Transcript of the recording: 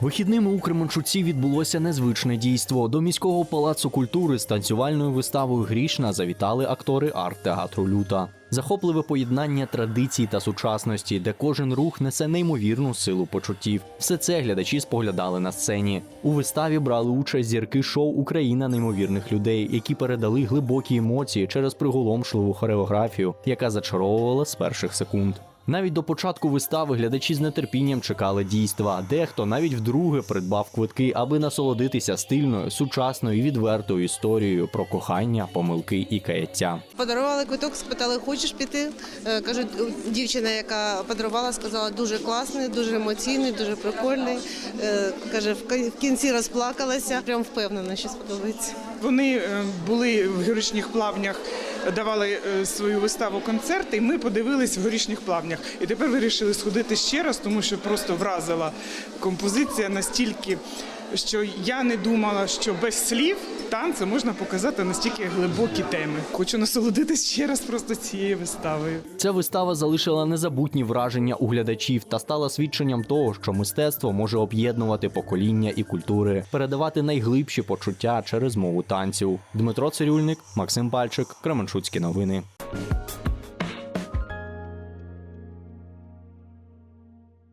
Вихідними у Кременчуці відбулося незвичне дійство. До міського палацу культури з танцювальною виставою Грішна завітали актори арт-театру Люта. Захопливе поєднання традицій та сучасності, де кожен рух несе неймовірну силу почуттів. Все це глядачі споглядали на сцені. У виставі брали участь зірки шоу Україна неймовірних людей, які передали глибокі емоції через приголомшливу хореографію, яка зачаровувала з перших секунд. Навіть до початку вистави глядачі з нетерпінням чекали дійства. Дехто навіть вдруге придбав квитки, аби насолодитися стильною, сучасною і відвертою історією про кохання, помилки і каяття. Подарували квиток, спитали, хочеш піти. Е, Кажуть, дівчина, яка подарувала, сказала, дуже класний, дуже емоційний, дуже прикольний. Е, Каже, в кінці розплакалася. Прям впевнена, що сподобається. Вони е, були в горішніх плавнях, давали е, свою виставу концерти, і ми подивились в горішніх плавнях. І тепер вирішили сходити ще раз, тому що просто вразила композиція настільки, що я не думала, що без слів танцю можна показати настільки глибокі теми. Хочу насолодитись ще раз просто цією виставою. Ця вистава залишила незабутні враження у глядачів та стала свідченням того, що мистецтво може об'єднувати покоління і культури, передавати найглибші почуття через мову танців. Дмитро Цирюльник, Максим Пальчик, Кременчуцькі новини.